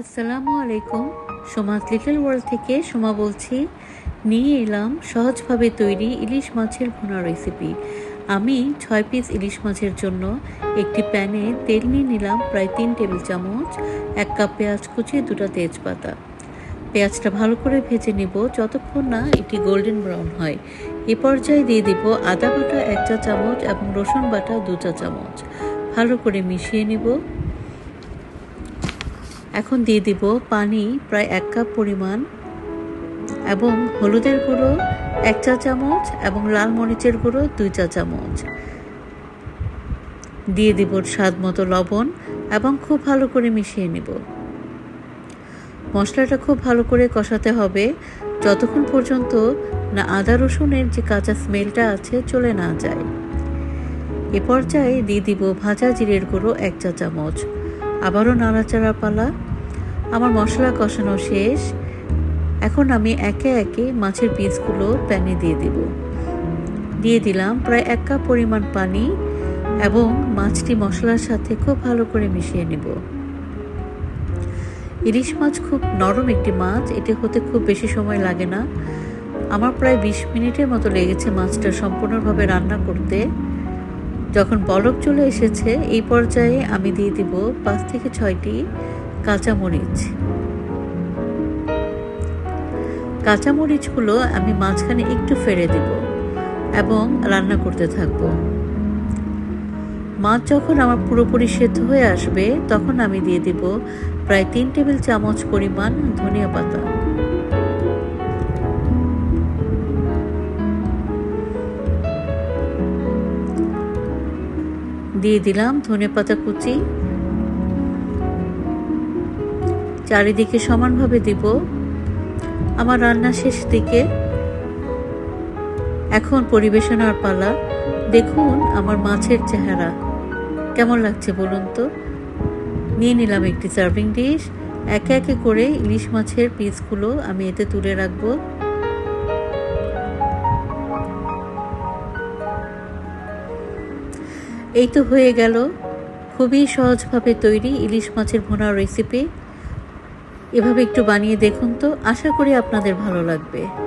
আসসালামু আলাইকুম। Soma's little world থেকে সোমা বলছি। নিয়ে এলাম সহজভাবে তৈরি ইলিশ মাছের ভুনা রেসিপি আমি ছয় পিস ইলিশ মাছের জন্য একটি প্যানে তেল নিয়ে নিলাম প্রায় তিন টেবিল চামচ, এক কাপ পেঁয়াজ কুচি, দুটো তেজপাতা। পেঁয়াজটা ভালো করে ভেজে নিব যতক্ষণ না এটি গোল্ডেন ব্রাউন হয়। এ পর্যায়ে দিয়ে দিব আদা বাটা এক চা চামচ এবং রসুন বাটা দু চা চামচ। ভালো করে মিশিয়ে নিব। এখন দিয়ে দিব পানি, প্রায় এক কাপ পরিমাণ, এবং হলুদের গুঁড়ো এক চা চামচ এবং লাল মরিচের গুঁড়ো দুই চা চামচ। দিয়ে দিব স্বাদ মতো লবণ এবং খুব ভালো করে মিশিয়ে নিব। মশলাটা খুব ভালো করে কষাতে হবে। যতক্ষণ পর্যন্ত না আদা রসুনের যে কাঁচা স্মেলটা আছে চলে না যায়। এ পর্যায়ে দিয়ে দিব ভাজা জিরের গুঁড়ো এক চা চামচ। আবারও নাড়াচাড়া পালা। আমার মশলা কষানো শেষ। এখন আমি একে একে মাছের পিসগুলো প্যানে দিয়ে দেব। দিয়ে দিলাম প্রায় এক কাপ পরিমাণ পানি এবং মাছটি মশলার সাথে খুব ভালো করে মিশিয়ে নেব। ইলিশ মাছ খুব নরম একটি মাছ এটি হতে খুব বেশি সময় লাগে না। আমার প্রায় বিশ মিনিটের মতো লেগেছে মাছটা সম্পূর্ণভাবে রান্না করতে। যখন বলক চলে এসেছে, এই পর্যায়ে আমি দিয়ে দিব পাঁচ থেকে ছয়টি কাঁচামরিচ। কাঁচামরিচগুলো আমি মাঝখানে একটু ফেলে দেব এবং রান্না করতে থাকব। মাছ যখন আমার পুরোপুরি সেদ্ধ হয়ে আসবে, তখন আমি দিয়ে দিব প্রায় তিন টেবিল চামচ পরিমাণ ধনিয়া পাতা। দিয়ে দিলাম ধনে পাতা কুচি চারিদিকে সমানভাবে দিব। আমার রান্না শেষ দিকে। এখন পরিবেশনার পালা। দেখুন আমার মাছের চেহারা। কেমন লাগছে বলুন তো? নিয়ে নিলাম একটি সার্ভিং ডিশ। একে একে করে ইলিশ মাছের পিসগুলো আমি এতে তুলে রাখব। এই তো হয়ে গেল। খুবই সহজভাবে তৈরি ইলিশ মাছের ভোনার রেসিপি এভাবে একটু বানিয়ে দেখুন তো। আশা করি আপনাদের ভালো লাগবে।